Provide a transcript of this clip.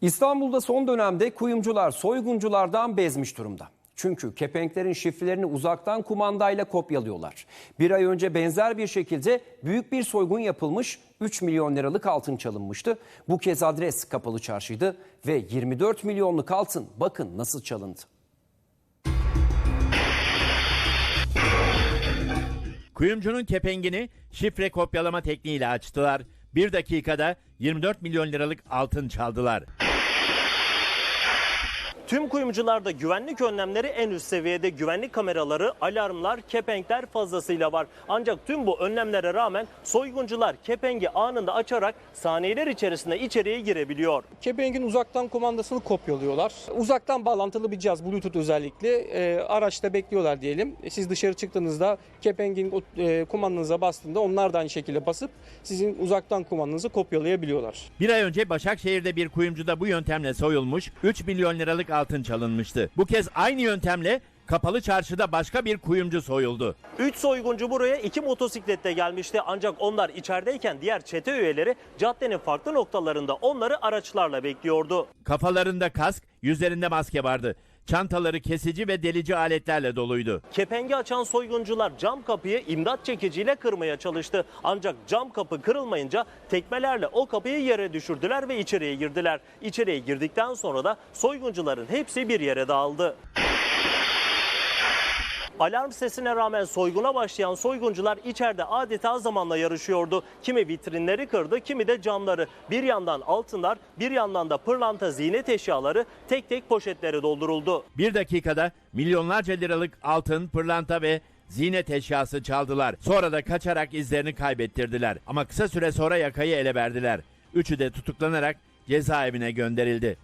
İstanbul'da son dönemde kuyumcular soygunculardan bezmiş durumda. Çünkü kepenklerin şifrelerini uzaktan kumandayla kopyalıyorlar. Bir ay önce benzer bir şekilde büyük bir soygun yapılmış 3 milyon liralık altın çalınmıştı. Bu kez adres kapalı çarşıydı ve 24 milyonluk altın bakın nasıl çalındı. Kuyumcunun kepengini şifre kopyalama tekniğiyle açtılar. Bir dakikada 24 milyon liralık altın çaldılar. Tüm kuyumcularda güvenlik önlemleri en üst seviyede güvenlik kameraları, alarmlar, kepenkler fazlasıyla var. Ancak tüm bu önlemlere rağmen soyguncular kepengi anında açarak saniyeler içerisinde içeriye girebiliyor. Kepengin uzaktan kumandasını kopyalıyorlar. Uzaktan bağlantılı bir cihaz Bluetooth özellikle e, araçta bekliyorlar diyelim. E, Siz dışarı çıktığınızda kepengin e, kumandanıza bastığında onlar da aynı şekilde basıp sizin uzaktan kumandanızı kopyalayabiliyorlar. Bir ay önce Başakşehir'de bir kuyumcuda bu yöntemle soyulmuş 3 milyon liralık altın çalınmıştı. Bu kez aynı yöntemle kapalı çarşıda başka bir kuyumcu soyuldu. 3 soyguncu buraya iki motosikletle gelmişti ancak onlar içerideyken diğer çete üyeleri caddenin farklı noktalarında onları araçlarla bekliyordu. Kafalarında kask, yüzlerinde maske vardı. Çantaları kesici ve delici aletlerle doluydu. Kepengi açan soyguncular cam kapıyı imdat çekiciyle kırmaya çalıştı. Ancak cam kapı kırılmayınca tekmelerle o kapıyı yere düşürdüler ve içeriye girdiler. İçeriye girdikten sonra da soyguncuların hepsi bir yere dağıldı. Alarm sesine rağmen soyguna başlayan soyguncular içeride adeta zamanla yarışıyordu. Kimi vitrinleri kırdı, kimi de camları. Bir yandan altınlar, bir yandan da pırlanta ziynet eşyaları tek tek poşetlere dolduruldu. Bir dakikada milyonlarca liralık altın, pırlanta ve ziynet eşyası çaldılar. Sonra da kaçarak izlerini kaybettirdiler. Ama kısa süre sonra yakayı ele verdiler. Üçü de tutuklanarak cezaevine gönderildi.